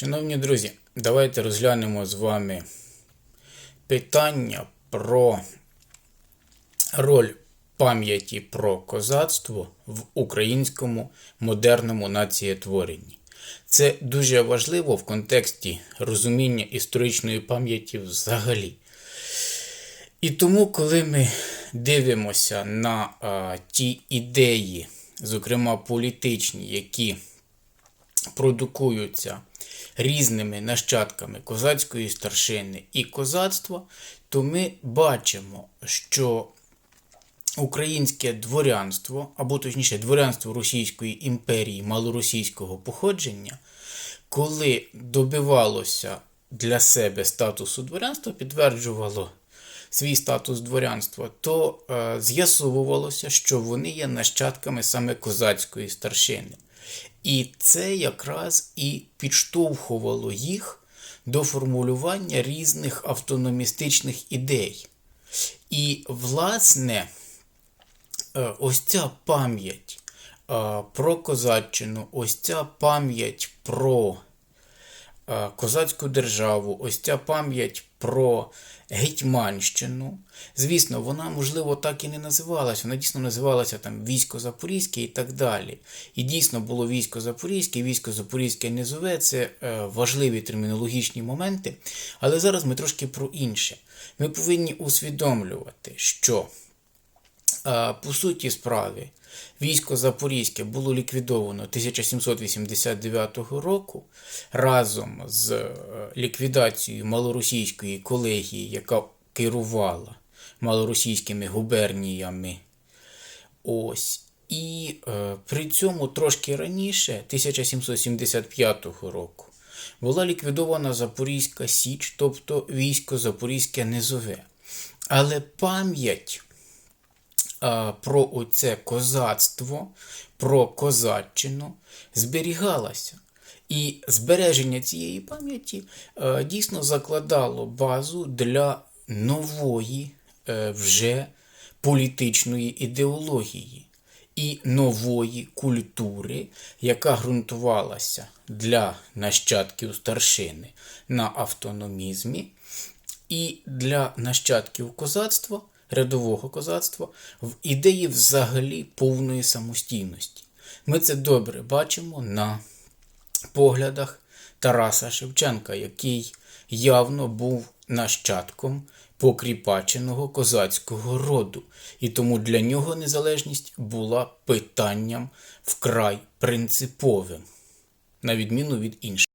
Шановні друзі, давайте розглянемо з вами питання про роль пам'яті про козацтво в українському модерному націєтворенні. Це дуже важливо в контексті розуміння історичної пам'яті взагалі. І тому, коли ми дивимося на а, ті ідеї, зокрема політичні, які продукуються різними нащадками козацької старшини і козацтва, то ми бачимо, що українське дворянство, або точніше, дворянство Російської імперії малоросійського походження, коли добивалося для себе статусу дворянства, підтверджувало свій статус дворянства, то е, з'ясовувалося, що вони є нащадками саме козацької старшини. І це якраз і підштовхувало їх до формулювання різних автономістичних ідей. І, власне, е, ось ця пам'ять е, про козаччину, ось ця пам'ять про козацьку державу, ось ця пам'ять про Гетьманщину. Звісно, вона, можливо, так і не називалася. Вона дійсно називалася там Військо Запорізьке і так далі. І дійсно було військо Запорізьке, військо Запорізьке Низове це е, важливі термінологічні моменти. Але зараз ми трошки про інше. Ми повинні усвідомлювати, що е, по суті справи військо Запорізьке було ліквідовано 1789 року разом з е, ліквідацією малоросійської колегії, яка керувала малоросійськими губерніями. Ось. І е, при цьому трошки раніше, 1775 року, була ліквідована Запорізька Січ, тобто військо Запорізьке Низове. Але пам'ять про оце козацтво, про козаччину зберігалася. І збереження цієї пам'яті е, дійсно закладало базу для нової е, вже політичної ідеології і нової культури, яка ґрунтувалася для нащадків старшини на автономізмі, і для нащадків козацтва, рядового козацтва, в ідеї взагалі повної самостійності. Ми це добре бачимо на поглядах Тараса Шевченка, який явно був нащадком покріпаченого козацького роду, і тому для нього незалежність була питанням вкрай принциповим, на відміну від інших.